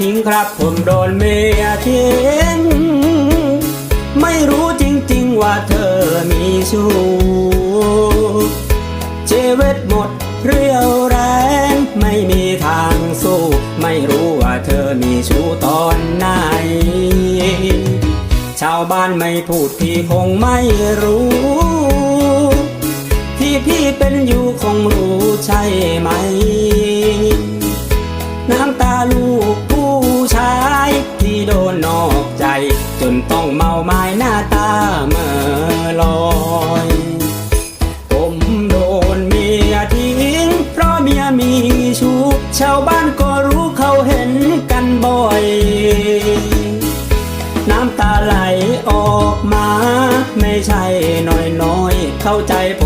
ทิ้งครับ ผมโดนเมียทิ้ง ไม่รู้จริง ๆ ว่าเธอมีชู้ชีวิตหมดเรี่ยวแรง ไม่มีทางสู้ ไม่รู้ว่าเธอมีชู้ตอนไหน ชาวบ้านไม่พูดพี่คงไม่รู้ ที่พี่เป็นอยู่คงรู้ใช่ไหม ลูกผู้ชาย ที่โดนนอกใจ จนต้องเมาไม้หน้าตาเมื่อลอยผมโดนเมียทิ้ง เพราะเมียมีชู้ชาวบ้านก็รู้เขาเห็นกันบ่อย น้ำตาไหลออกมา ไม่ใช่น้อยหน้อยๆเข้าใจผ